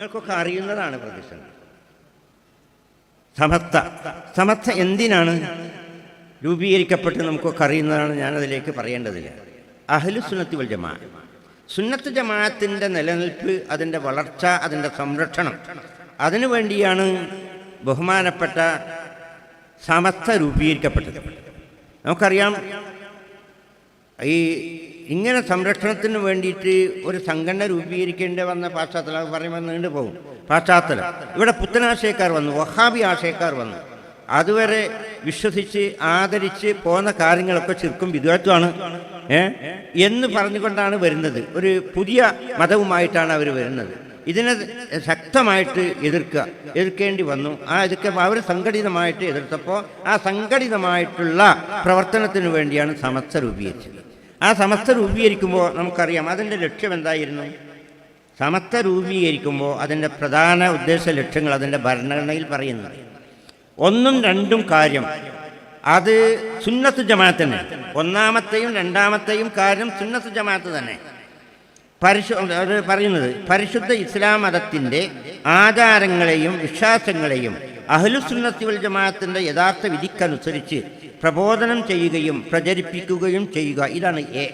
നിങ്ങൾക്കൊക്കെ അറിയുന്നതാണ് പ്രതിസന്ധി സമത്വ സമത്വ എന്തിനാണ്? രൂപീകരിക്കപ്പെട്ട് നമുക്കൊക്കെ അറിയുന്നതാണ് ഞാനതിലേക്ക് പറയേണ്ടതില്ല. അഹലു സുന്നത്തി വൽ ജമാ. സുന്നത്ത് ജമാഅത്തിന്റെ നിലനിൽപ്പ് അതിന്റെ വളർച്ച അതിന്റെ സംരക്ഷണം. അതിനു വേണ്ടിയാണ് ബഹുമാനപ്പെട്ട സമത്വ രൂപീകരിക്കപ്പെട്ടത്. നമുക്കറിയാം ഈ ഇങ്ങനെ സംരക്ഷണത്തിന് വേണ്ടിയിട്ട് ഒരു സംഘടന രൂപീകരിക്കേണ്ടി വന്ന പാശ്ചാത്തലം പറയുമ്പോൾ നീണ്ടു പോകും. പാശ്ചാത്തലം ഇവിടെ പുത്തനാശയക്കാർ വന്നു വഹാബി ആശയക്കാർ വന്നു. അതുവരെ വിശ്വസിച്ച് ആദരിച്ച് പോകുന്ന കാര്യങ്ങളൊക്കെ ചെറുക്കും വിദ്വത്വമാണ് എന്ന് പറഞ്ഞുകൊണ്ടാണ് വരുന്നത്. ഒരു പുതിയ മതവുമായിട്ടാണ് അവർ വരുന്നത്. ഇതിനെ ശക്തമായിട്ട് എതിർക്കുക. എതിർക്കേണ്ടി വന്നു. ആ എതിർക്ക അവർ സംഘടിതമായിട്ട് എതിർത്തപ്പോൾ ആ സംഘടിതമായിട്ടുള്ള പ്രവർത്തനത്തിന് വേണ്ടിയാണ് സമസ്ത രൂപീകരിച്ചത്. ആ സമസ്ത രൂപീകരിക്കുമ്പോൾ നമുക്കറിയാം. അതിന്റെ ലക്ഷ്യം എന്തായിരുന്നു? സമസ്ത രൂപീകരിക്കുമ്പോൾ അതിന്റെ പ്രധാന ഉദ്ദേശ ലക്ഷ്യങ്ങൾ അതിന്റെ ഭരണഘടനയിൽ പറയുന്നത് ഒന്നും രണ്ടും കാര്യം. അത് സുന്നത്ത് തന്നെ ഒന്നാമത്തെയും രണ്ടാമത്തെയും കാര്യം സുന്നത്ത് ജമാഅത്ത് തന്നെ. പരിശു പറയുന്നത് പരിശുദ്ധ ഇസ്ലാം മതത്തിന്റെ ആചാരങ്ങളെയും വിശ്വാസങ്ങളെയും അഹ്ലുസുന്നത്തി വൽ ജമാഅത്തിന്റെ യഥാർത്ഥ വിധിക്കനുസരിച്ച് പ്രബോധനം ചെയ്യുകയും പ്രചരിപ്പിക്കുകയും ചെയ്യുക. ഇതാണ് എ.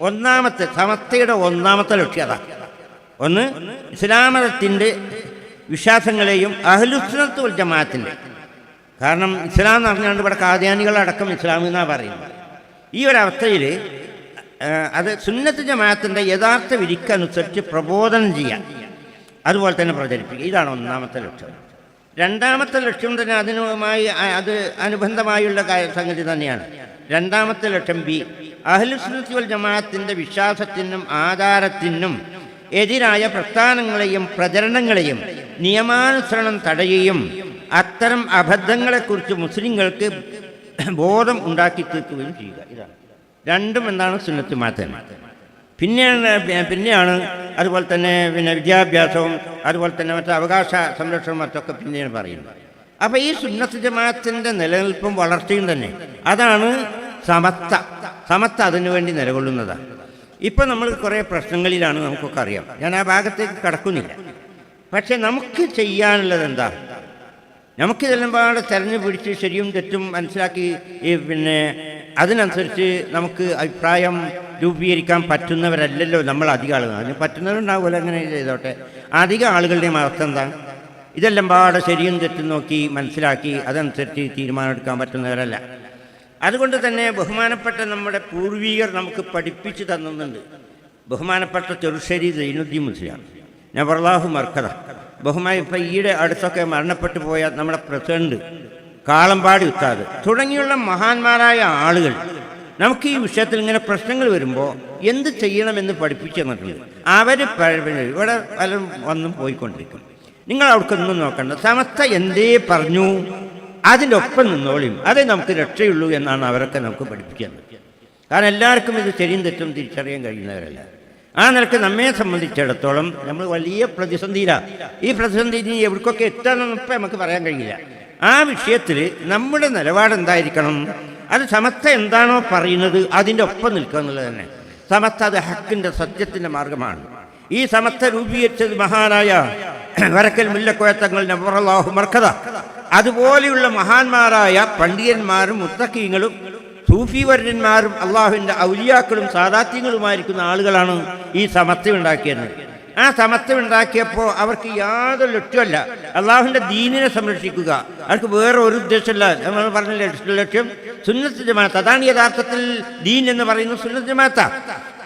ഒന്നാമത്തെ സമത്തയുടെ ഒന്നാമത്തെ ലക്ഷ്യത ഒന്ന് ഇസ്ലാമതത്തിന്റെ വിശ്വാസങ്ങളെയും അഹ്ലുസുന്നത്ത് വൽ ജമാഅത്തിന്റെ. കാരണം ഇസ്ലാം എന്ന് പറഞ്ഞുകൊണ്ട് ഇവിടെ കാദ്യാനികളടക്കം ഇസ്ലാം എന്നാണ് പറയുന്നത്. ഈ ഒരവസ്ഥയിൽ അത് സുന്നത്ത് ജമാഅത്തിന്റെ യഥാർത്ഥ വിധിക്കനുസരിച്ച് പ്രബോധനം ചെയ്യാൻ അതുപോലെ തന്നെ പ്രചരിപ്പിക്കുക. ഇതാണ് ഒന്നാമത്തെ ലക്ഷ്യം. രണ്ടാമത്തെ ലക്ഷ്യം തന്നെ അതിനുമായി അത് അനുബന്ധമായുള്ള സംഗതി തന്നെയാണ്. രണ്ടാമത്തെ ലക്ഷ്യം ബി. അഹ്ലുസുന്നത്തി വൽ ജമാഅത്തിന്റെ വിശ്വാസത്തിനും ആധാരത്തിനും എതിരായ പ്രസ്ഥാനങ്ങളെയും പ്രചരണങ്ങളെയും നിയമാനുസരണം തടയുകയും അത്തരം അബദ്ധങ്ങളെക്കുറിച്ച് മുസ്ലിങ്ങൾക്ക് ബോധം ഉണ്ടാക്കി തീർക്കുകയും ചെയ്യുക. ഇതാണ്. രണ്ടും എന്താണ് സുന്നത്ത് മാത്തൻ പിന്നെയാണ് പിന്നെയാണ് അതുപോലെ തന്നെ പിന്നെ വിദ്യാഭ്യാസവും അതുപോലെ തന്നെ മറ്റു അവകാശ സംരക്ഷണം മറ്റൊക്കെ പിന്നെയാണ് പറയുന്നത്. അപ്പോൾ ഈ സുന്നത്ത് ജമാഅത്തിന്റെ നിലനിൽപ്പും വളർച്ചയും തന്നെ അതാണ് സമത്ത. സമത്ത അതിനു വേണ്ടി നിലകൊള്ളുന്നതാണ് ഇപ്പം നമ്മൾ കുറേ പ്രശ്നങ്ങളിലാണ് നമുക്കൊക്കെ അറിയാം. ഞാൻ ആ ഭാഗത്തേക്ക് കടക്കുന്നില്ല. പക്ഷെ നമുക്ക് ചെയ്യാനുള്ളത് എന്താ? നമുക്കിതെല്ലാം പാടെ തെരഞ്ഞു പിടിച്ച് ശരിയും തെറ്റും മനസ്സിലാക്കി പിന്നെ അതിനനുസരിച്ച് നമുക്ക് അഭിപ്രായം രൂപീകരിക്കാൻ പറ്റുന്നവരല്ലല്ലോ നമ്മൾ അധികം ആളുകൾ. അതിന് പറ്റുന്നവരുണ്ടാവുമല്ലോ അങ്ങനെ ചെയ്തോട്ടെ. അധികം ആളുകളുടെയും അർത്ഥം എന്താ? ഇതെല്ലാം പാടെ ശരിയും തെറ്റും നോക്കി മനസ്സിലാക്കി അതനുസരിച്ച് തീരുമാനമെടുക്കാൻ പറ്റുന്നവരല്ല. അതുകൊണ്ട് തന്നെ ബഹുമാനപ്പെട്ട നമ്മുടെ പൂർവികർ നമുക്ക് പഠിപ്പിച്ചു തന്നുന്നുണ്ട്. ബഹുമാനപ്പെട്ട ചെറുശ്ശേരി സൈനുദ്ദീൻ മുസ്ലിം നബർലാഹു മർക്കഥ ബഹുമാന ഇപ്പം ഈയിടെ അടുത്തൊക്കെ മരണപ്പെട്ടു പോയ നമ്മുടെ പ്രസിഡന്റ് കാളമ്പാടി ഉസ്താദ്. തുടങ്ങിയുള്ള മഹാന്മാരായ ആളുകൾ നമുക്ക് ഈ വിഷയത്തിൽ ഇങ്ങനെ പ്രശ്നങ്ങൾ വരുമ്പോൾ എന്ത് ചെയ്യണമെന്ന് പഠിപ്പിച്ചു തന്നിട്ടുണ്ട് അവർ ഇവിടെ പലരും വന്നും പോയിക്കൊണ്ടിരിക്കും. നിങ്ങൾ അവർക്കൊന്നും നോക്കണ്ട. സമസ്ത എന്തേ പറഞ്ഞു അതിന്റെ ഒപ്പം നിന്നോളിയും. അതേ നമുക്ക് രക്ഷയുള്ളൂ എന്നാണ് അവരൊക്കെ നമുക്ക് പഠിപ്പിക്കുന്നത്. കാരണം എല്ലാവർക്കും ഇത് ശരിയും തെറ്റും തിരിച്ചറിയാൻ കഴിയുന്നവരല്ല. ആ നിലയ്ക്ക് നമ്മെ സംബന്ധിച്ചിടത്തോളം നമ്മൾ വലിയ പ്രതിസന്ധിയിലാണ് ഈ പ്രതിസന്ധി ഇനി എവിടേക്കൊക്കെ എത്താമെന്ന് ഇപ്പം നമുക്ക് പറയാൻ കഴിയില്ല. ആ വിഷയത്തിൽ നമ്മുടെ നിലപാട് എന്തായിരിക്കണം അത് സമസ്ത എന്താണോ പറയുന്നത് അതിന്റെ ഒപ്പം നിൽക്കുക എന്നുള്ളത് തന്നെ. സമസ്ത അത് ഹക്കിന്റെ സത്യത്തിന്റെ മാർഗമാണ്. ഈ സമസ്ത രൂപീകരിച്ചത് മഹാനായ വരക്കൽ മുല്ലക്കോയത്തങ്ങൾ നബറല്ലാഹു മർക്കഥ അതുപോലെയുള്ള മഹാന്മാരായ പണ്ഡിതന്മാരും മുത്തക്കീങ്ങളും സൂഫി വര്യന്മാരും അള്ളാഹുവിന്റെ ഔലിയാക്കളും സാദാത്യങ്ങളുമായിരിക്കുന്ന ആളുകളാണ് ഈ സമത്വം ഉണ്ടാക്കിയത്. ആ സമത്വം ഉണ്ടാക്കിയപ്പോൾ അവർക്ക് യാതൊരു ലക്ഷ്യമല്ല. അള്ളാഹുവിന്റെ ദീനിനെ സംരക്ഷിക്കുക. അവർക്ക് വേറെ ഒരു ഉദ്ദേശമില്ല. നമ്മൾ പറഞ്ഞ ലക്ഷ്യ- സുന്നത്ത് ജമാഅത്ത്. അതാണ് യഥാർത്ഥത്തിൽ ദീൻ എന്ന് പറയുന്നത് സുന്നത്ത് ജമാഅത്ത.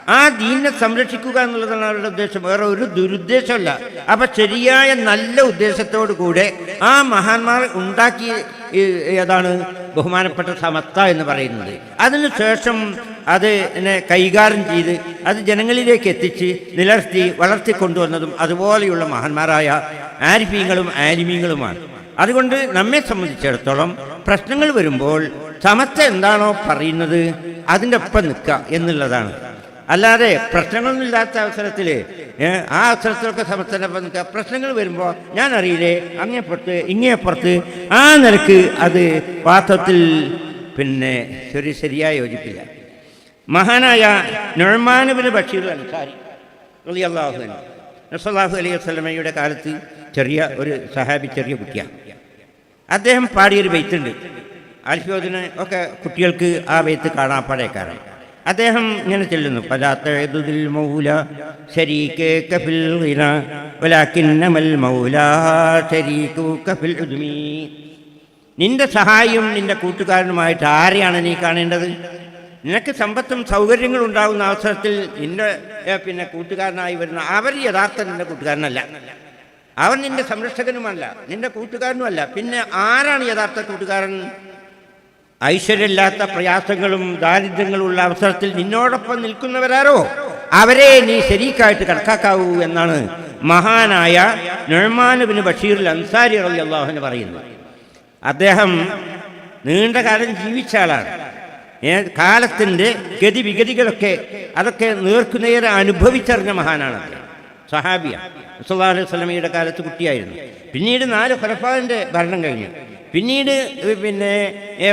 ആ ദീനിനെ സംരക്ഷിക്കുക എന്നുള്ളതാണ് അവരുടെ ഉദ്ദേശം. വേറെ ഒരു ദുരുദ്ദേശമല്ല. അപ്പൊ ശരിയായ നല്ല ഉദ്ദേശത്തോടു കൂടെ ആ മഹാന്മാർ ഉണ്ടാക്കി ഏതാണ് ബഹുമാനപ്പെട്ട സമത്ത എന്ന് പറയുന്നത്. അതിനുശേഷം അത് എന്നെ കൈകാര്യം ചെയ്ത് അത് ജനങ്ങളിലേക്ക് എത്തിച്ച് നിലർത്തി വളർത്തിക്കൊണ്ടുവന്നതും അതുപോലെയുള്ള മഹാന്മാരായ ആരിഫീങ്ങളും ആരിമീങ്ങളുമാണ്. അതുകൊണ്ട് നമ്മെ സംബന്ധിച്ചിടത്തോളം പ്രശ്നങ്ങൾ വരുമ്പോൾ സമസ്ത എന്താണോ പറയുന്നത് അതിന്റെ ഒപ്പം നിൽക്കുക എന്നുള്ളതാണ്. അല്ലാതെ പ്രശ്നങ്ങളൊന്നും ഇല്ലാത്ത അവസരത്തിൽ ആ അവസരത്തിലൊക്കെ സമസ്തനൊപ്പം നിൽക്കുക. പ്രശ്നങ്ങൾ വരുമ്പോൾ ഞാൻ അറിയില്ലേ അങ്ങേപ്പുറത്ത് ഇങ്ങേപ്പുറത്ത് ആ നിലയ്ക്ക് അത് വാസ്തവത്തിൽ പിന്നെ ശരി ശരിയായി യോജിപ്പില്ല. മഹാനായ നൊഴമാനുബിന് ബഷീർ അൻസാരി റളിയല്ലാഹു അൻഹു. നസല്ലാഹു അലൈഹി വസ്ലമയുടെ കാലത്ത് ചെറിയ ഒരു സഹാബി ചെറിയ കുട്ടിയാണ് അദ്ദേഹം പാടിയൊരു ബെയ്ത്തുണ്ട്. ആൽഫിയോദിന് ഒക്കെ കുട്ടികൾക്ക് ആ ബെയ്ത്ത് കാണാൻ പഴയക്കാരൻ അദ്ദേഹം ഇങ്ങനെ ചെല്ലുന്നു. പലാത്തഴുതിൽ മൗല ശരീക്ക് കഫിൽ വലാക്കിന്നമൽ മൗല ശരീക്കു കഫിൽ നിന്റെ സഹായിയും നിന്റെ കൂട്ടുകാരനുമായിട്ട് ആരെയാണ് നീ കാണേണ്ടത്? നിനക്ക് സമ്പത്തും സൗകര്യങ്ങളും ഉണ്ടാകുന്ന അവസരത്തിൽ നിന്റെ പിന്നെ കൂട്ടുകാരനായി വരുന്ന അവർ യഥാർത്ഥ നിന്റെ കൂട്ടുകാരനല്ല. അവൻ നിന്റെ സംരക്ഷകനുമല്ല നിന്റെ കൂട്ടുകാരനുമല്ല. പിന്നെ ആരാണ് യഥാർത്ഥ കൂട്ടുകാരൻ? ഐശ്വര്യമില്ലാത്ത പ്രയാസങ്ങളും ദാരിദ്ര്യങ്ങളും ഉള്ള അവസരത്തിൽ നിന്നോടൊപ്പം നിൽക്കുന്നവരാരോ? അവരെ നീ ശരിക്കായിട്ട് കണക്കാക്കാവൂ എന്നാണ് മഹാനായ നൊഴ്മാനുബിന് ബഷീർ അൻസാരി അള്ളാഹുന് പറയുന്നത്. അദ്ദേഹം നീണ്ട കാലം ജീവിച്ച ആളാണ്. കാലത്തിന്റെ ഗതിവിഗതികളൊക്കെ അതൊക്കെ നേർക്കുനേരെ അനുഭവിച്ചറിഞ്ഞ മഹാനാണ് അദ്ദേഹം സഹാബിയ. മുസല്ലാ അലൈഹി സ്വലമിയുടെ കാലത്ത് കുട്ടിയായിരുന്നു. പിന്നീട് നാല് ഖലഫാവിന്റെ ഭരണം കഴിഞ്ഞു. പിന്നീട് പിന്നെ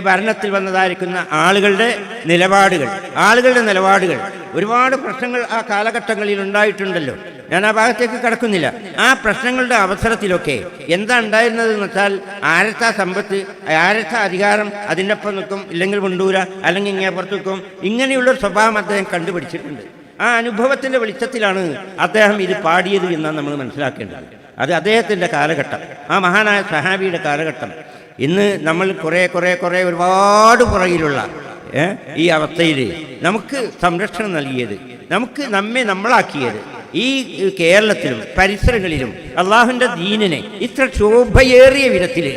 ഭരണത്തിൽ വന്നതായിരിക്കുന്ന ആളുകളുടെ നിലപാടുകൾ ആളുകളുടെ നിലപാടുകൾ. ഒരുപാട് പ്രശ്നങ്ങൾ ആ കാലഘട്ടങ്ങളിൽ ഉണ്ടായിട്ടുണ്ടല്ലോ. ഞാൻ ആ ഭാഗത്തേക്ക് കടക്കുന്നില്ല. ആ പ്രശ്നങ്ങളുടെ അവസരത്തിലൊക്കെ എന്താ ഉണ്ടായിരുന്നതെന്ന് വെച്ചാൽ ആരത്താ സമ്പത്ത് ആരത്താ അധികാരം അതിന്റെ ഒപ്പം നിൽക്കും ഇല്ലെങ്കിൽ മുണ്ടൂര അല്ലെങ്കിൽ ഇങ്ങനെ പുറത്ത് നിൽക്കും ഇങ്ങനെയുള്ളൊരു സ്വഭാവം അദ്ദേഹം കണ്ടുപിടിച്ചിട്ടുണ്ട്. ആ അനുഭവത്തിന്റെ വെളിച്ചത്തിലാണ് അദ്ദേഹം ഇത് പാടിയത് എന്നാണ് നമ്മൾ മനസ്സിലാക്കേണ്ടത്. അത് അദ്ദേഹത്തിന്റെ കാലഘട്ടം. ആ മഹാനായ സഹാബിയുടെ കാലഘട്ടം. ഇന്ന് നമ്മൾ കുറേ കുറേ കുറേ ഒരുപാട് പുറകിലുള്ള ഈ അവസ്ഥയിൽ നമുക്ക് സംരക്ഷണം നൽകിയത് നമുക്ക് നമ്മെ നമ്മളാക്കിയത് ഈ കേരളത്തിലും പരിസരങ്ങളിലും അള്ളാഹുവിന്റെ ദീനിനെ ഇത്ര ശോഭയേറിയ വിധത്തിൽ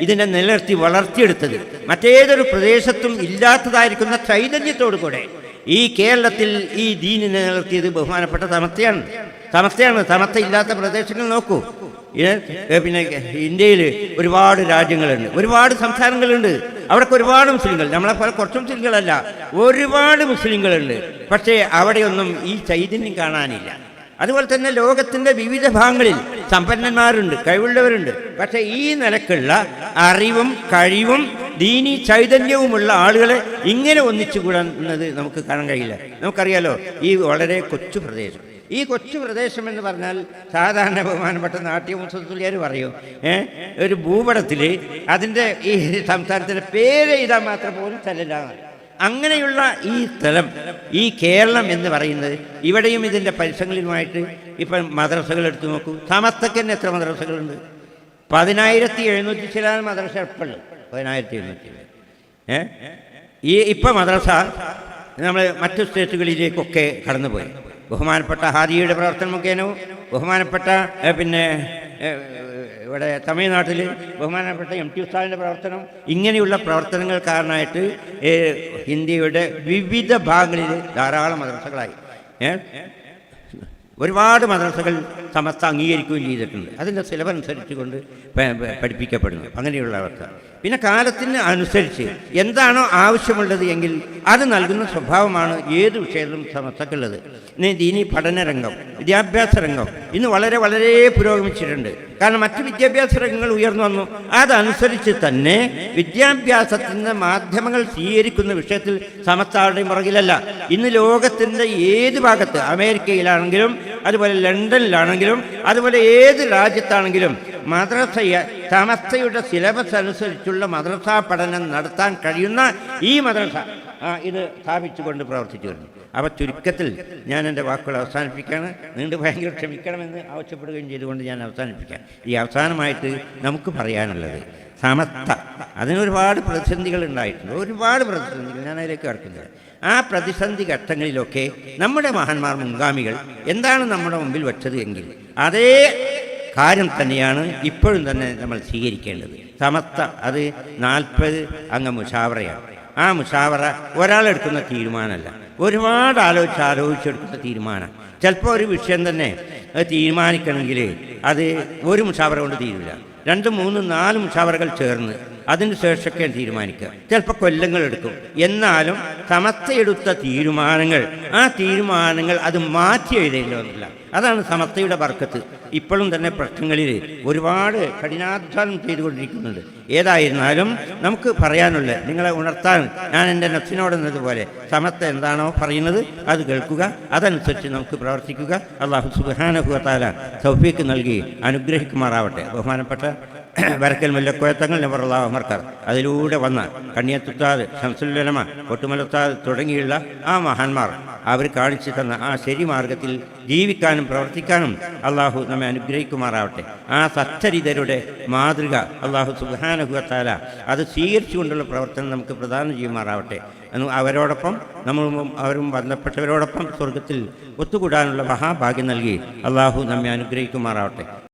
ഇതിനെ നിലനിർത്തി വളർത്തിയെടുത്തത്. മറ്റേതൊരു പ്രദേശത്തും ഇല്ലാത്തതായിരിക്കുന്ന ചൈതന്യത്തോടു കൂടെ ഈ കേരളത്തിൽ ഈ ദീനിനെ നിലനിർത്തിയത് ബഹുമാനപ്പെട്ട സമസ്തയാണ് തമത്തയാണ്. തമത്ത ഇല്ലാത്ത പ്രദേശങ്ങൾ നോക്കൂ. പിന്നെ ഇന്ത്യയിൽ ഒരുപാട് രാജ്യങ്ങളുണ്ട്. ഒരുപാട് സംസ്ഥാനങ്ങളുണ്ട്. അവിടെയൊക്കെ ഒരുപാട് മുസ്ലിങ്ങൾ. നമ്മളെ പോലെ കുറച്ച് മുസ്ലിങ്ങളല്ല. ഒരുപാട് മുസ്ലിങ്ങളുണ്ട്. പക്ഷേ അവിടെയൊന്നും ഈ ചൈതന്യം കാണാനില്ല. അതുപോലെ തന്നെ ലോകത്തിന്റെ വിവിധ ഭാഗങ്ങളിൽ സമ്പന്നന്മാരുണ്ട് കഴിവുള്ളവരുണ്ട്. പക്ഷേ ഈ നിലക്കുള്ള അറിവും കഴിവും ദീനി ചൈതന്യവുമുള്ള ആളുകളെ ഇങ്ങനെ ഒന്നിച്ചു കൂടുന്നത് നമുക്ക് കാണാൻ കഴിയില്ല. നമുക്കറിയാലോ ഈ വളരെ കൊച്ചു പ്രദേശം. ഈ കൊച്ചു പ്രദേശം എന്ന് പറഞ്ഞാൽ സാധാരണ ബഹുമാനപ്പെട്ട നാട്യ മുസ്ലിയാർ പറയും ഒരു ഭൂപടത്തിൽ അതിന്റെ ഈ സംസ്ഥാനത്തിന്റെ പേര് എഴുതാൻ മാത്രം പോലും സ്ഥലമില്ല. അങ്ങനെയുള്ള ഈ സ്ഥലം ഈ കേരളം എന്ന് പറയുന്നത് ഇവിടെയും ഇതിന്റെ പരിസരങ്ങളിലുമായിട്ട് ഇപ്പം മദ്രസകൾ എടുത്തു നോക്കൂ. സമസ്തക്കന്നെ എത്ര മദ്രസകളുണ്ട്? പതിനായിരത്തി എഴുന്നൂറ്റി ചില മദ്രസ എപ്പോഴും. പതിനായിരത്തി എഴുന്നൂറ്റി ഏ? ഈ ഇപ്പം മദ്രസ നമ്മൾ മറ്റു സ്റ്റേറ്റുകളിലേക്കൊക്കെ കടന്നുപോയി. ബഹുമാനപ്പെട്ട ഹാദിയുടെ പ്രവർത്തനം മുഖേനവും ബഹുമാനപ്പെട്ട പിന്നെ ഇവിടെ തമിഴ്നാട്ടിൽ ബഹുമാനപ്പെട്ട എം ടി ഉസ്താദിന്റെ പ്രവർത്തനം. ഇങ്ങനെയുള്ള പ്രവർത്തനങ്ങൾ കാരണമായിട്ട് ഇന്ത്യയുടെ വിവിധ ഭാഗങ്ങളിൽ ധാരാളം മദ്രസകളായി. ഏ? ഒരുപാട് മദ്രസകൾ സമസ്ത അംഗീകരിക്കുകയും ചെയ്തിട്ടുണ്ട്. അതിന്റെ സിലബസ് അനുസരിച്ച് കൊണ്ട് പഠിപ്പിക്കപ്പെടുന്നു. അങ്ങനെയുള്ള അവസ്ഥ പിന്നെ കാലത്തിന് അനുസരിച്ച് എന്താണോ ആവശ്യമുള്ളത് എങ്കിൽ അത് നൽകുന്ന സ്വഭാവമാണ് ഏത് വിഷയത്തിലും സമസ്തക്കുള്ളത്. ഇനി ദീനി പഠനരംഗം വിദ്യാഭ്യാസ രംഗം ഇന്ന് വളരെ വളരെ പുരോഗമിച്ചിട്ടുണ്ട്. കാരണം മറ്റ് വിദ്യാഭ്യാസ രംഗങ്ങൾ ഉയർന്നു വന്നു. അതനുസരിച്ച് തന്നെ വിദ്യാഭ്യാസത്തിന്റെ മാധ്യമങ്ങൾ സ്വീകരിക്കുന്ന വിഷയത്തിൽ സമസ്താരുടെയും പുറകിലല്ല. ഇന്ന് ലോകത്തിന്റെ ഏത് ഭാഗത്ത് അമേരിക്കയിലാണെങ്കിലും അതുപോലെ ലണ്ടനിലാണെങ്കിലും അതുപോലെ ഏത് രാജ്യത്താണെങ്കിലും മദ്രസയ സമസ്തയുടെ സിലബസ് അനുസരിച്ചുള്ള മദ്രസാ പഠനം നടത്താൻ കഴിയുന്ന ഈ മദ്രസ ഇത് സ്ഥാപിച്ചുകൊണ്ട് പ്രവർത്തിച്ചു വരുന്നു. അപ്പോൾ ചുരുക്കത്തിൽ ഞാൻ എന്റെ വാക്കുകൾ അവസാനിപ്പിക്കുകയാണ് നീണ്ട് ഭയങ്കര ക്ഷമിക്കണമെന്ന് ആവശ്യപ്പെടുകയും ചെയ്തുകൊണ്ട് ഞാൻ അവസാനിപ്പിക്കാം. ഈ അവസാനമായിട്ട് നമുക്ക് പറയാനുള്ളത് സമസ്ത. അതിനൊരുപാട് പ്രതിസന്ധികൾ ഉണ്ടായിട്ടുണ്ട്. ഒരുപാട് പ്രതിസന്ധികൾ ഞാൻ അതിലേക്ക് കടക്കുന്നത് ആ പ്രതിസന്ധി ഘട്ടങ്ങളിലൊക്കെ നമ്മുടെ മഹാന്മാർ മുൻഗാമികൾ എന്താണ് നമ്മുടെ മുമ്പിൽ വെച്ചത് എങ്കിൽ അതേ കാര്യം തന്നെയാണ് ഇപ്പോഴും തന്നെ നമ്മൾ സ്വീകരിക്കേണ്ടത്. സമസ്ത അത് നാൽപ്പത് അംഗ മുഷാവറയാണ്. ആ മുഷാവറ ഒരാളെടുക്കുന്ന തീരുമാനമല്ല. ഒരുപാട് ആലോചിച്ച് ആലോചിച്ചെടുക്കുന്ന തീരുമാനം ചിലപ്പോൾ ഒരു വിഷയം തന്നെ തീരുമാനിക്കണമെങ്കിൽ അത് ഒരു മുഷാവറ കൊണ്ട് തീരില്ല രണ്ടും മൂന്നും നാല് മുഷാവറകൾ ചേർന്ന് അതിന് ശേഷമൊക്കെ തീരുമാനിക്കുക. ചിലപ്പോൾ കൊല്ലങ്ങൾ എടുക്കും. എന്നാലും സമസ്തയെടുത്ത തീരുമാനങ്ങൾ ആ തീരുമാനങ്ങൾ അത് മാറ്റി എഴുതേണ്ടതില്ല അതാണ് സമസ്തയുടെ വർക്കത്ത്. ഇപ്പോഴും തന്നെ പ്രശ്നങ്ങളിൽ ഒരുപാട് കഠിനാധ്വാനം ചെയ്തുകൊണ്ടിരിക്കുന്നുണ്ട്. ഏതായിരുന്നാലും നമുക്ക് പറയാനുള്ള നിങ്ങളെ ഉണർത്താൻ ഞാൻ എന്റെ നഫ്സിനോട് എന്നതുപോലെ സമസ്ത എന്താണോ പറയുന്നത് അത് കേൾക്കുക അതനുസരിച്ച് നമുക്ക് പ്രവർത്തിക്കുക. അള്ളാഹു സുബാനുഭവത്താല സൗഫീക്ക് നൽകി അനുഗ്രഹിക്കുമാറാവട്ടെ. ബഹുമാനപ്പെട്ട വരക്കൽ മുല്ലക്കോയത്തങ്ങൾ നബറുള്ള അമർക്കർ അതിലൂടെ വന്ന കണ്ണിയത്തുത്താത് ഷംസുല്ലമ ഒട്ടുമലത്താത് തുടങ്ങിയുള്ള ആ മഹാന്മാർ അവർ കാണിച്ചു തന്ന ആ ശരി മാർഗത്തിൽ ജീവിക്കാനും പ്രവർത്തിക്കാനും അള്ളാഹു നമ്മെ അനുഗ്രഹിക്കുമാറാവട്ടെ. ആ സച്ചരിതരുടെ മാതൃക അള്ളാഹു സുഖാനുഭവത്താല അത് സ്വീകരിച്ചുകൊണ്ടുള്ള പ്രവർത്തനം നമുക്ക് പ്രധാനം ചെയ്യുമാറാവട്ടെ. അവരോടൊപ്പം നമ്മളും അവരും ബന്ധപ്പെട്ടവരോടൊപ്പം സ്വർഗത്തിൽ ഒത്തുകൂടാനുള്ള മഹാഭാഗ്യം നൽകി അള്ളാഹു നമ്മെ അനുഗ്രഹിക്കുമാറാവട്ടെ.